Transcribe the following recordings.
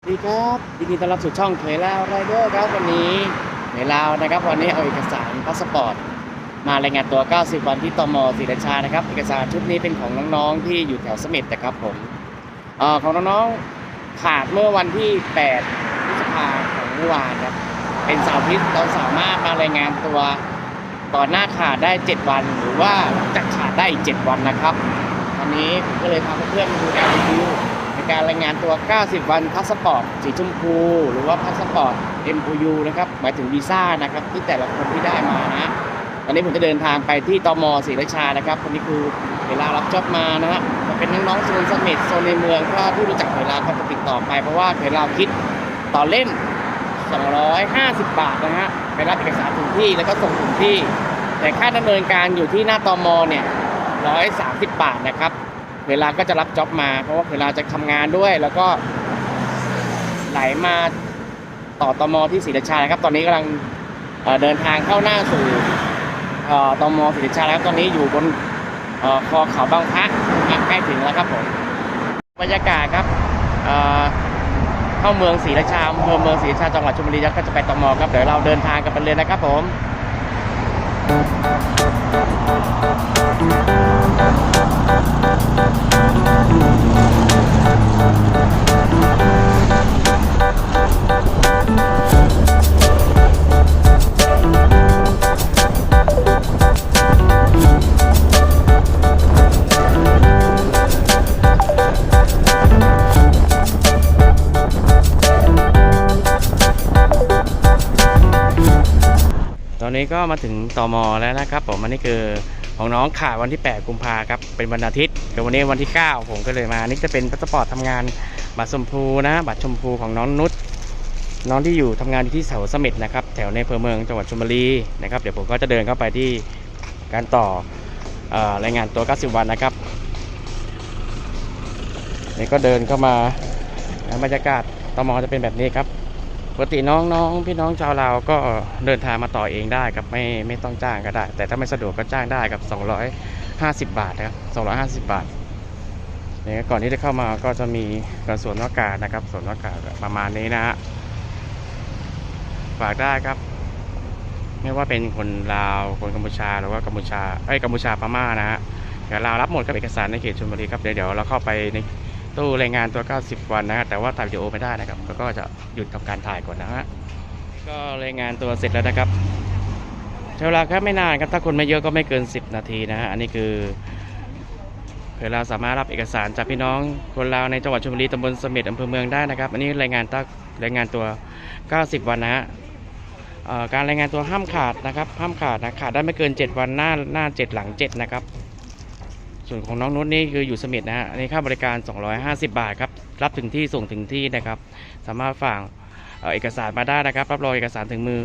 สวัสดีครับยินดีต้อนรับสู่ช่องเขยลาวไรเดอร์ครับวันนี้เขยลาวนะครับ วันนี้เอาเอกสารพาสปอร์ตมารายงานตัว 90 วันที่ตมศรีราชานะครับ เอกสารชุดนี้เป็นของน้องๆที่อยู่แถวสม็ดนะครับผมเออของน้องๆขาดเมื่อวันที่ 8 พฤษภาของเมื่อวานครับเป็นสาร์อาทิตย์เราสามารถมารายงานตัวก่อนหน้าขาดได้ 7 วัน หรือว่าจากขาดได้อีก7วันนะครับวันนี้ผมก็เลยพาเพื่อนๆมาดูการรีวิว การรายงานตัว 90 วันพาสปอร์ตสีชมพู หรือว่าพาสปอร์ต MOU นะครับหมายถึงวีซ่านะครับที่แต่ละคนที่ได้มานะตอนนี้ผมจะเดินทางไปที่ตมศรีราชานะครับคนนี้คือเวลารับจอบมานะฮะเป็นน้องๆโซนสม็ดโซนในเมืองถ้าผู้รู้จักเวลาก็จะติดต่อไปเพราะว่าเวลาคิดต่อเล่ม 250 บาทนะฮะไปรับเอกสารถึงที่แล้วก็ส่งถึงที่ แต่ค่าดำเนินการอยู่ที่หน้าตมเนี่ย 130 บาทนะครับ เวลาก็จะรับจ็อบมา เพราะว่าเวลาจะทำงานด้วย แล้วก็ไหลมาต่อตมที่ศรีราชานะครับ ตอนนี้กำลังเเดินทางเข้าหน้าสู่เอ่อตมศรีราชาแล้วตอนนี้อยู่บนเอ่อคอเขาบางพระใกล้ถึงแล้วครับผมบรรยากาศครับเเข้าเมืองศรีราชาอำเภอเมืองศรีราชาจังหวัดชลบุรีแล้วก็จะไปตมครับเดี๋ยวเราเดินทางกันไปเลยนะครับผม อนนี้ก็มาถึงตมแล้วนะครับผมอันนี้คือของน้องขาดวันที่ 8 กุมภาครับเป็นวันอาทิตย์แต่วันนี้วันที่ 9 ผมก็เลยมานี่จะเป็นพาสปอร์ตทำงานบัตรชมพูนะ บัตรชมพูของน้องนุชน้องที่อยู่ทำงานอยู่ที่แถวเสม็ดนะครับแถวในอำเภอเมืองจังหวัดชลบุรีนะครับเดี๋ยวผมก็จะเดินเข้าไปที่การต่ออรายงานตัว 90 วันนะครับนี่ก็เดินเข้ามาบรรยากาศตมจะเป็นแบบนี้ครับ ปกติน้องน้องพี่น้องชาวลาวก็เดินทางมาต่อเองได้ครับไม่ไม่ต้องจ้างก็ได้ แต่ถ้าไม่สะดวกก็จ้างได้ครับ 250 บาทนะครับ250 บาทเนี่ยก่อนที่จะเข้ามาก็จะมีกระสวนอากาศนะครับสวนอากาศประมาณนี้นะฮะฝากได้ครับ ไม่ว่าเป็นคนลาวคนกัมพูชาหรือว่ากัมพูชาเอ้ยกัมพูชาพม่านะฮะเดี๋ยวลาวรับหมดกับเอกสารในเขตชลบุรีครับเดี๋ยวเดี๋ยวเราเข้าไปใน ตู้รายงานตัว 90 วันนะฮะแต่ว่าถ่ายวิดีโอไม่ได้นะครับก็จะหยุดทำการถ่ายก่อนนะฮะก็รายงานตัวเสร็จแล้วนะครับใช้เวลาแค่ไม่นานครับถ้าคนไม่เยอะก็ไม่เกิน 10 นาทีนะฮะอันนี้คือเวลาสามารถรับเอกสารจากพี่น้องคนลาวในจังหวัดชลบุรีตำบลเสม็ดอำเภอเมืองได้นะครับ อันนี้รายงานตั้งรายงานตัว 90 วันนะฮะการรายงานตัวห้ามขาดนะครับ ห้ามขาดนะขาดได้ไม่เกิน 7 วันหน้าหน้า 7 หลัง 7 นะครับ ส่วนของน้องนุชนี่คืออยู่เสม็ดนะฮะอันนี้ค่าบริการ 250 บาทครับ รับถึงที่ส่งถึงที่นะครับ สามารถฝากเอ่อเอกสารมาได้นะครับ รับรองเอกสารถึงมือ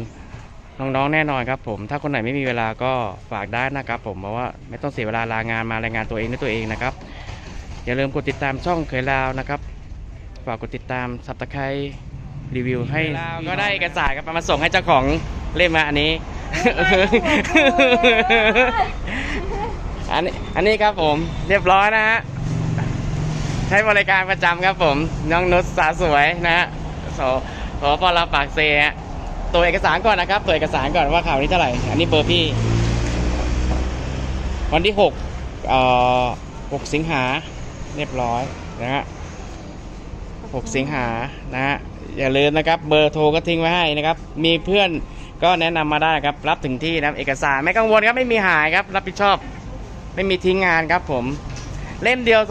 น้องๆแน่นอนครับผม ถ้าคนไหนไม่มีเวลาก็ฝากได้นะครับ ผมเพราะว่าไม่ต้องเสียเวลาลางานมารายงานตัวเองด้วยตัวเองนะครับ อย่าลืมกดติดตามช่องเคยลาวนะครับ ฝากกดติดตามสับตะไคร้รีวิวให้ก็ได้เอกสารครับมาส่งให้เจ้าของเล่มมาอันนี้ อันนี้อันนี้ครับผมเรียบร้อยนะฮะใช้บริการประจำครับผม น้องนุชสาสวยนะฮะสขอปลาปากเซฮะตัวเอกสารก่อนนะครับเปิดเอกสารก่อนว่าข่าวนี้เท่าไหร่ อันนี้เบอร์พี่ วันที่หกเอ่อหกสิงหาเรียบร้อยนะฮะหกสิงหานะฮะอย่าลืมนะครับ เบอร์โทรก็ทิ้งไว้ให้นะครับ มีเพื่อนก็แนะนำมาได้ครับ รับถึงที่นะเอกสารไม่กังวลครับไม่มีหายครับ รับผิดชอบ ไม่มีทิ้งงานครับผม เล่มเดียว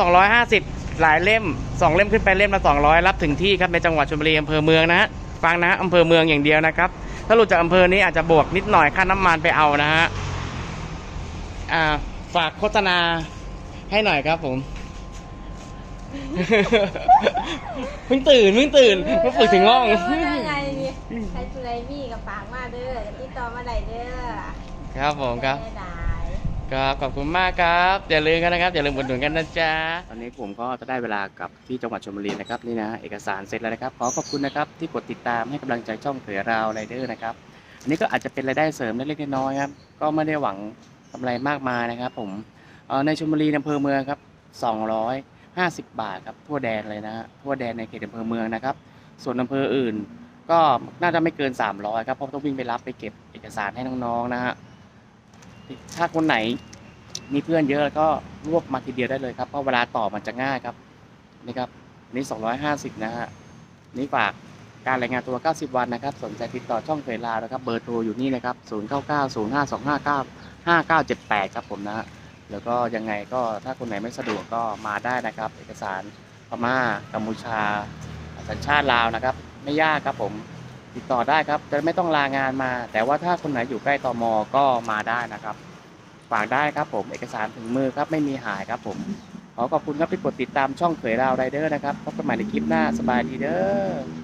250 หลายเล่ม 2 เล่มขึ้นไปเล่มละ 200 รับถึงที่ครับในจังหวัดชลบุรีอำเภอเมืองนะฮะฟังนะอำเภอเมืองอย่างเดียวนะครับ ถ้าหลุดจากอำเภอนี้อาจจะบวกนิดหน่อยค่าน้ำมันไปเอานะฮะอ่าฝากโฆษณาให้หน่อยครับผมเพิ่งตื่นเพิ่งตื่นเพิ่งฝึกถึงห้องเได้ไงนี่ใครสุไรมี่กับฝากมาเด้อติดต่อมาได้เด้อครับผมครับ ครับขอบคุณมากครับอย่าลืมกันนะครับอย่าลืมอุดหนุนกันนะจ๊ะตอนนี้ผมก็จะได้เวลากลับที่จังหวัดชลบุรีนะครับนี่นะเอกสารเสร็จแล้วนะครับขอขอบคุณนะครับที่กดติดตามให้กำลังใจช่องเผยราวไรเดอร์นะครับอันนี้ก็อาจจะเป็นรายได้เสริมเล็กๆน้อยๆครับก็ไม่ได้หวังกำไรมากมายนะครับ ผมเอ่อในชลบุรีอำเภอเมืองครับ250 บาทครับทั่วแดนเลยนะฮะทั่วแดนในเขตอำเภอเมืองนะครับ ส่วนอำเภออื่น ก็น่าจะไม่เกิน 300ครับเพราะต้องวิ่งไปรับไปเก็บเอกสารให้น้องๆนะฮะ ถ้าคนไหนมีเพื่อนเยอะแล้วก็รวบมาทีเดียวได้เลยครับ เพราะเวลาต่อมันจะง่ายครับนี่ครับอันนี่250 นะฮะนี่ฝากการรายงานตัว 90 วันนะครับ สนใจติดต่อช่องเผยลานะครับ เบอร์โทรอยู่นี่นะครับ 099052595978 ครับผมนะฮะแล้วก็ยังไงก็ถ้าคนไหนไม่สะดวกก็มาได้นะครับ เอกสารพม่ากัมพูชา สัญชาติลาวนะครับ ไม่ยากครับผม ติดต่อได้ครับ จะไม่ต้องลางานมา แต่ว่าถ้าคนไหนอยู่ใกล้ตอมอก็มาได้นะครับ ฝากได้ครับผมเอกสารถึงมือครับไม่มีหายครับผม ขอขอบคุณครับที่กดติดตามช่องเผยราวไรเดอร์นะครับพบกันใหม่ในคลิปหน้าสบายดีเด้อ